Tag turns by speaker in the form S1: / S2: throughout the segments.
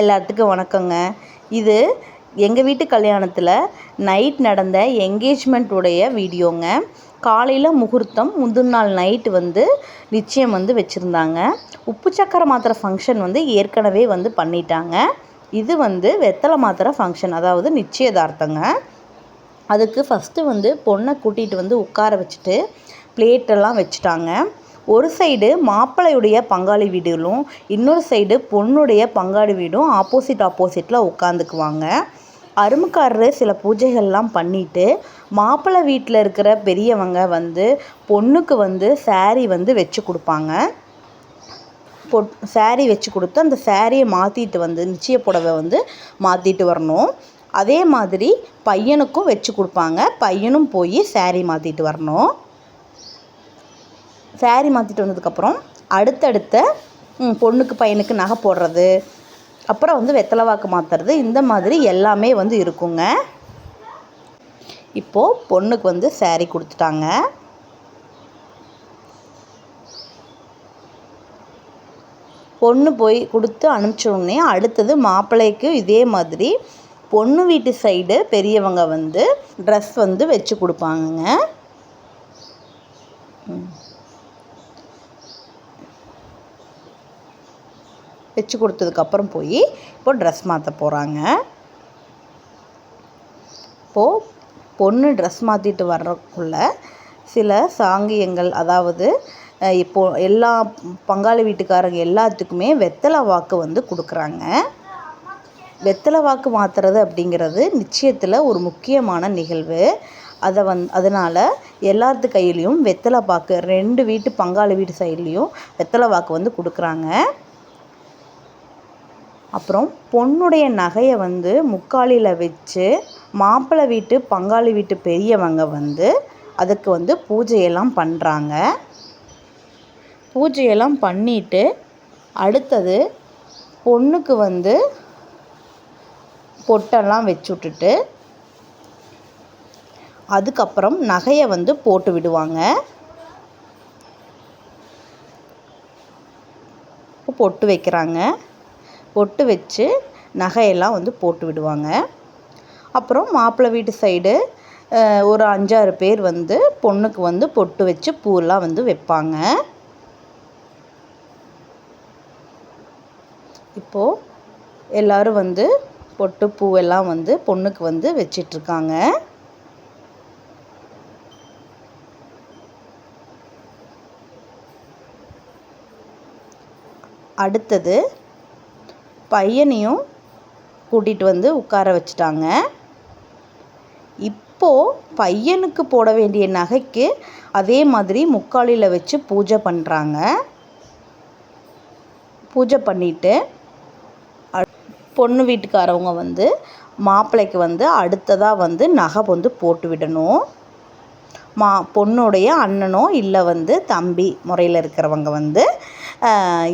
S1: எல்லாத்துக்கும் வணக்கங்க. இது எங்கள் வீட்டு கல்யாணத்தில் நைட் நடந்த என்கேஜ்மெண்ட்டுடைய வீடியோங்க. காலையில் முகூர்த்தம் முந்தின நாள் நைட்டு வந்து நிச்சயம் வந்து வச்சுருந்தாங்க. உப்பு சக்கரை மாத்திரை ஃபங்க்ஷன் வந்து ஏற்கனவே வந்து பண்ணிட்டாங்க. இது வந்து வெத்தலை மாத்திரை ஃபங்க்ஷன் அதாவது நிச்சயதார்த்தங்க. அதுக்கு ஃபஸ்ட்டு வந்து பொண்ணை கூட்டிகிட்டு வந்து உட்கார வச்சுட்டு பிளேட்டெல்லாம் வச்சுட்டாங்க. ஒரு சைடு மாப்பிள்ளையுடைய பங்காளி வீடுகளும் இன்னொரு சைடு பொண்ணுடைய பங்காளி வீடும் ஆப்போசிட் ஆப்போசிட்டில் உட்காந்துக்குவாங்க அருமுக்காரரு சில பூஜைகள்லாம் பண்ணிவிட்டு மாப்பிள்ளை வீட்டில் இருக்கிற பெரியவங்க வந்து பொண்ணுக்கு வந்து saree வந்து வச்சு கொடுப்பாங்க. பொட் saree வச்சு கொடுத்து அந்த சாரியை மாற்றிட்டு வந்து நிச்சய புடவை வந்து மாற்றிட்டு வரணும். அதே மாதிரி பையனுக்கும் வச்சு கொடுப்பாங்க. பையனும் போய் saree மாற்றிட்டு வரணும். Saree மாற்றிட்டு வந்ததுக்கப்புறம் அடுத்தடுத்த பொண்ணுக்கு பையனுக்கு நகை போடுறது. அப்புறம் வந்து வெத்தலை வாக்கு மாற்றுறது இந்த மாதிரி எல்லாமே வந்து இருக்குங்க. இப்போது பொண்ணுக்கு வந்து saree கொடுத்துட்டாங்க. பொண்ணு போய் கொடுத்து அனுப்பிச்ச உடனே அடுத்தது மாப்பிள்ளைக்கு இதே மாதிரி பொண்ணு வீட்டு சைடு பெரியவங்க வந்து ட்ரெஸ் வந்து வச்சு கொடுப்பாங்கங்க. வச்சு கொடுத்ததுக்கப்புறம் போய் இப்போ ட்ரெஸ் மாற்ற போகிறாங்க இப்போது பொண்ணு ட்ரெஸ் மாற்றிட்டு வர்றதுக்குள்ள சில சாங்கியங்கள் அதாவது இப்போ எல்லா பங்காளி வீட்டுக்காரங்க எல்லாத்துக்குமே வெத்தலை வாக்கு வந்து கொடுக்குறாங்க. வெத்தலை வாக்கு மாற்றுறது அப்படிங்கிறது நிச்சயத்தில் ஒரு முக்கியமான நிகழ்வு. அதை வந் அதனால் எல்லாத்து கையிலையும் வெத்தலை பாக்கு ரெண்டு வீட்டு பங்காளி வீட்டு சைட்லேயும் வெத்தலை வாக்கு வந்து கொடுக்குறாங்க. அப்புறம் பொண்ணுடைய நகையை வந்து முக்காலியில் வச்சு மாப்பிள்ளை வீட்டு பங்காளி வீட்டு பெரியவங்க வந்து அதுக்கு வந்து பூஜையெல்லாம் பண்ணுறாங்க பூஜையெல்லாம் பண்ணிட்டு அடுத்தது பொண்ணுக்கு வந்து பொட்டெல்லாம் வச்சு விட்டுட்டு அதுக்கப்புறம் நகையை வந்து போட்டு விடுவாங்க. பொட்டு வைக்கிறாங்க. பொட்டு வச்சு நகையெல்லாம் வந்து போட்டு விடுவாங்க. அப்புறம் மாப்பிள்ளை வீட்டு சைடு ஒரு அஞ்சாறு பேர் வந்து பொண்ணுக்கு வந்து பொட்டு வச்சு பூவெல்லாம் வந்து வைப்பாங்க. இப்போது எல்லாரும் வந்து பொட்டு பூவெல்லாம் வந்து பொண்ணுக்கு வந்து வச்சிட்ருக்காங்க. அடுத்தது பையனையும் கூட்டிகிட்டு வந்து உட்கார வச்சுட்டாங்க. இப்போது பையனுக்கு போட வேண்டிய நகைக்கு அதே மாதிரி முக்காலியில் வச்சு பூஜை பண்ணுறாங்க பூஜை பண்ணிவிட்டு பொண்ணு வீட்டுக்காரவங்க வந்து மாப்பிள்ளைக்கு வந்து அடுத்ததாக வந்து நகை வந்து போட்டு விடணும். மா பொண்ணுடைய அண்ணனோ இல்லை வந்து தம்பி முறையில் இருக்கிறவங்க வந்து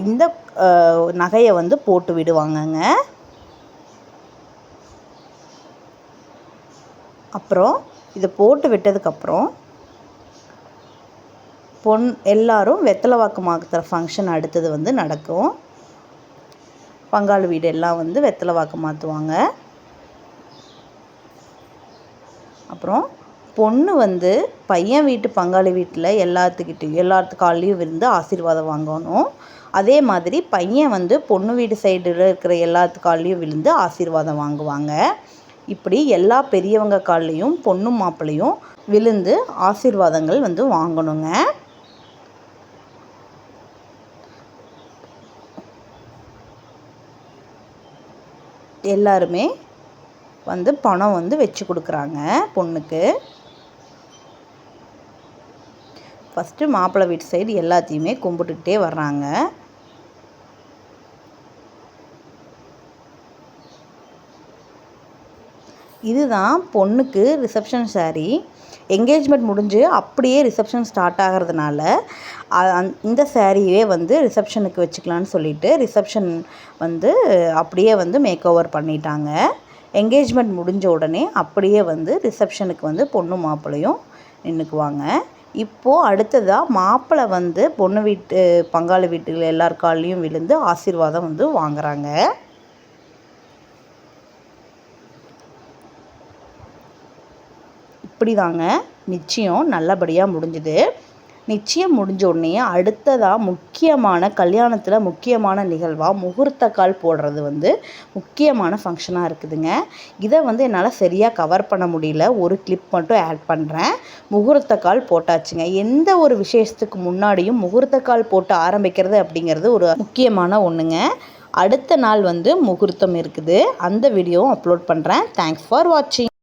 S1: இந்த நகையை வந்து போட்டு விடுவாங்கங்க. அப்புறம் இதை போட்டு விட்டதுக்கப்புறம் பொன் எல்லாரும் வெத்தலை வாக்கு மாத்துற ஃபங்க்ஷன் அடுத்தது வந்து நடக்கும். பங்காளி வீடு எல்லாம் வந்து வெத்தலை வாக்கு மாற்றுவாங்க அப்புறம் பொண்ணு வந்து பையன் வீட்டு பங்காளி வீட்டில் எல்லாத்துக்கிட்டையும் எல்லாத்து கால்லையும் இருந்து ஆசீர்வாதம் வாங்கணும். அதே மாதிரி பையன் வந்து பொண்ணு வீட்டு சைடில் இருக்கிற எல்லாத்து கால்லையும் விழுந்து ஆசீர்வாதம் வாங்குவாங்க. இப்படி எல்லா பெரியவங்க கால்லையும் பொண்ணு மாப்பிள்ளையும் விழுந்து ஆசீர்வாதங்கள் வந்து வாங்கணுங்க. எல்லாருமே வந்து பணம் வந்து வச்சு கொடுக்குறாங்க பொண்ணுக்கு. ஃபஸ்ட்டு மாப்பிள்ளை வீட்டு சைடு எல்லாத்தையுமே கும்பிட்டுக்கிட்டே வர்றாங்க. இதுதான் பொண்ணுக்கு ரிசப்ஷன் saree. என்கேஜ்மெண்ட் முடிஞ்சு அப்படியே ரிசப்ஷன் ஸ்டார்ட் ஆகிறதுனால இந்த சாரியே வந்து ரிசப்ஷனுக்கு வச்சுக்கலான்னு சொல்லிட்டு ரிசப்ஷன் வந்து அப்படியே வந்து மேக் ஓவர் பண்ணிட்டாங்க. என்கேஜ்மெண்ட் முடிஞ்ச உடனே அப்படியே வந்து ரிசப்ஷனுக்கு வந்து பொண்ணு மாப்பிள்ளையும் நின்றுக்குவாங்க இப்போது அடுத்ததாக மாப்பிள்ளை வந்து பொண்ணு வீட்டு பங்காளி வீட்டில் எல்லார் காலையும் விழுந்து ஆசீர்வாதம் வந்து வாங்குறாங்க. இப்படி தாங்க நிச்சயம் நல்லபடியாக முடிஞ்சுது. நிச்சயம் முடிஞ்ச உடனே அடுத்ததாக முக்கியமான கல்யாணத்தில் முக்கியமான நிகழ்வாக முகூர்த்த கால் போடுறது வந்து முக்கியமான ஃபங்க்ஷனாக இருக்குதுங்க. இதை வந்து என்னால் சரியாக கவர் பண்ண முடியல. ஒரு கிளிப் மட்டும் ஆட் பண்ணுறேன் முகூர்த்த கால் போட்டாச்சுங்க. எந்த ஒரு விசேஷத்துக்கு முன்னாடியும் முகூர்த்த கால் போட்டு ஆரம்பிக்கிறது அப்படிங்கிறது ஒரு முக்கியமான ஒன்றுங்க அடுத்த நாள் வந்து முகூர்த்தம் இருக்குது. அந்த வீடியோவும் அப்லோட் பண்ணுறேன் தேங்க்ஸ் ஃபார் வாட்சிங்